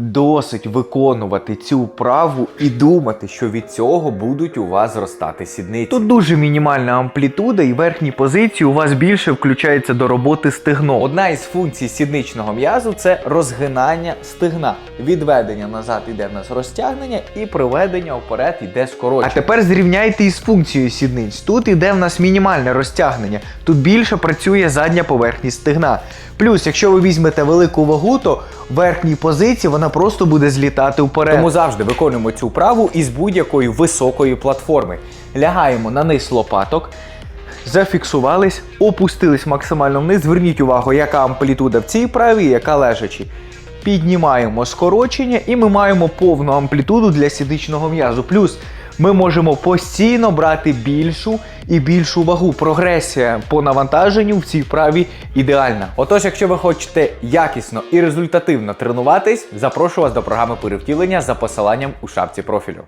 Досить виконувати цю вправу і думати, що від цього будуть у вас зростати сідниці. Тут дуже мінімальна амплітуда, і верхні позиції у вас більше включається до роботи стегно. Одна із функцій сідничного м'язу це розгинання стегна. Відведення назад іде в нас розтягнення, і приведення вперед іде скорочення. А тепер зрівняйте із функцією сідниць. Тут іде в нас мінімальне розтягнення. Тут більше працює задня поверхність стегна. Плюс, якщо ви візьмете велику вагу, то в верхній позиції вона просто буде злітати вперед. Тому завжди виконуємо цю вправу із будь-якої високої платформи. Лягаємо на низ лопаток. Зафіксувались, опустились максимально вниз. Зверніть увагу, яка амплітуда в цій праві, яка лежачі. Піднімаємо скорочення і ми маємо повну амплітуду для сідичного м'язу. Плюс ми можемо постійно брати більшу і більшу вагу. Прогресія по навантаженню в цій вправі ідеальна. Отож, якщо ви хочете якісно і результативно тренуватись, запрошую вас до програми перевтілення за посиланням у шапці профілю.